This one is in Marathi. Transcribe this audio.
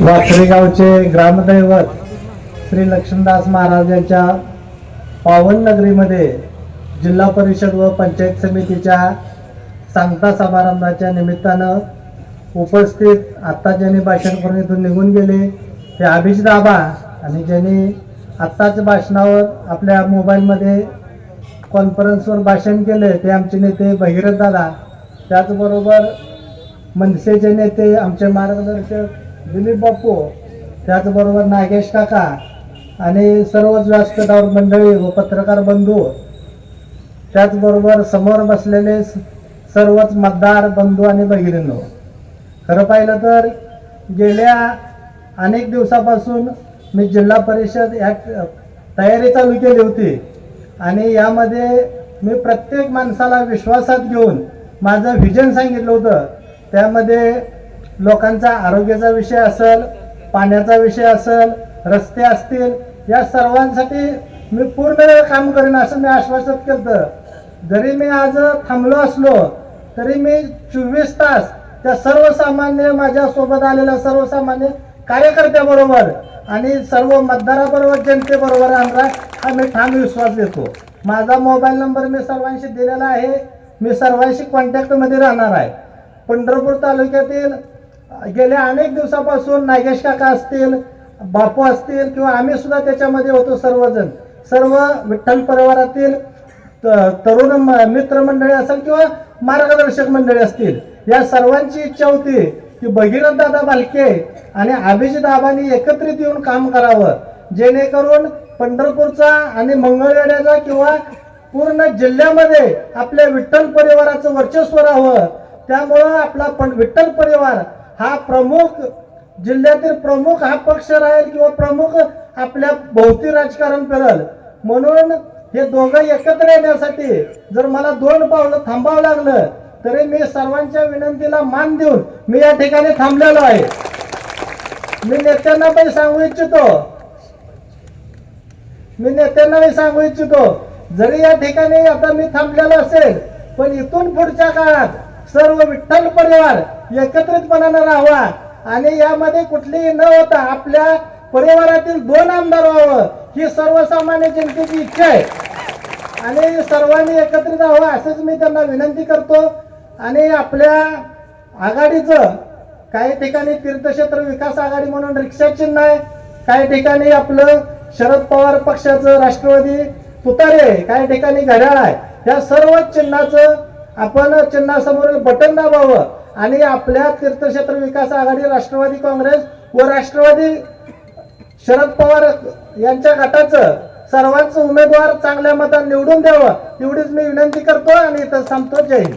वासरेगावचे ग्रामदैवत श्री लक्ष्मणदास महाराज यांच्या पावन नगरीमध्ये जिल्हा परिषद व पंचायत समितीच्या सांगता समारंभाच्या निमित्तानं उपस्थित आत्ता ज्यांनी भाषण करून इथून निघून गेले ते अभिजित आबा आणि ज्यांनी आत्ताच भाषणावर आपल्या मोबाईलमध्ये कॉन्फरन्सवर भाषण केले ते आमचे नेते भगीरथ दादा. त्याचबरोबर मनसेचे नेते आमचे मार्गदर्शक दिलीप बापू त्याचबरोबर नागेश काका आणि सर्वच व्यासपीठावर मंडळी व पत्रकार बंधू. त्याचबरोबर समोर बसलेले सर्वच मतदार बंधू आणि भगिनींनो खरं पाहिलं तर गेल्या अनेक दिवसापासून मी जिल्हा परिषद या तयारी चालू केली होती आणि यामध्ये मी प्रत्येक माणसाला विश्वासात घेऊन माझं व्हिजन सांगितलं होतं. त्यामध्ये लोकांचा आरोग्याचा विषय असेल पाण्याचा विषय असेल रस्ते असतील या सर्वांसाठी मी पूर्ण वेळ काम करेन असं मी आश्वासित केलं जरी मी आज थांबलो असलो तरी मी चोवीस तास त्या सर्वसामान्य माझ्यासोबत आलेल्या सर्वसामान्य कार्यकर्त्याबरोबर आणि सर्व मतदाराबरोबर जनतेबरोबर आमचा हा मी ठाम विश्वास देतो माझा मोबाईल नंबर मी सर्वांशी दिलेला आहे. मी सर्वांशी कॉन्टॅक्टमध्ये राहणार आहे. पंढरपूर तालुक्यातील गेल्या अनेक दिवसापासून नागेश काका असतील बापू असतील किंवा आम्ही सुद्धा त्याच्यामध्ये होतो सर्वजण. सर्व विठ्ठल परिवारातील तरुण मित्रमंडळी असेल किंवा मार्गदर्शक मंडळी असतील या सर्वांची इच्छा होती की भगीरथ दादा बालके आणि अभिजित आबांनी एकत्रित येऊन काम करावं. जेणेकरून पंढरपूरचा आणि मंगळवेड्याचा किंवा पूर्ण जिल्ह्यामध्ये आपल्या विठ्ठल परिवाराचं वर्चस्व राहावं. त्यामुळं आपला पण विठ्ठल परिवार हा प्रमुख जिल्ह्यातील प्रमुख हा पक्ष राहील किंवा प्रमुख आपल्या भोवती राजकारण करेल म्हणून हे दोघं एकत्र येण्यासाठी जर मला दोन पावलं थांबावं लागलं तरी मी सर्वांच्या विनंतीला मान देऊन मी या ठिकाणी थांबलेलो आहे. मी नेत्यांना पण सांगू इच्छितो. मी नेत्यांना मी सांगू इच्छितो. जरी या ठिकाणी आता मी थांबलेलो असेल पण इथून पुढच्या काळात सर्व विठ्ठल परिवार एकत्रितपणानं राहावा. आणि यामध्ये कुठलीही न होता आपल्या परिवारातील दोन आमदार व्हावं ही सर्वसामान्य जनतेची इच्छा आहे. आणि सर्वांनी एकत्रित राहावं असंच मी त्यांना विनंती करतो. आणि आपल्या आघाडीचं काही ठिकाणी तीर्थक्षेत्र विकास आघाडी म्हणून रिक्षा चिन्ह आहे. काही ठिकाणी आपलं शरद पवार पक्षाचं राष्ट्रवादी तुतारे काही ठिकाणी घड्याळ आहे. या सर्व चिन्हाचं आपण चिन्हासमोरील बटन दाबावं आणि आपल्या तीर्थक्षेत्र विकास आघाडी राष्ट्रवादी काँग्रेस व राष्ट्रवादी शरद पवार यांच्या गटाचं सर्वांचं उमेदवार चांगल्या मतात निवडून द्यावं. एवढीच मी विनंती करतो आणि इथं थांबतो. जय हिंद.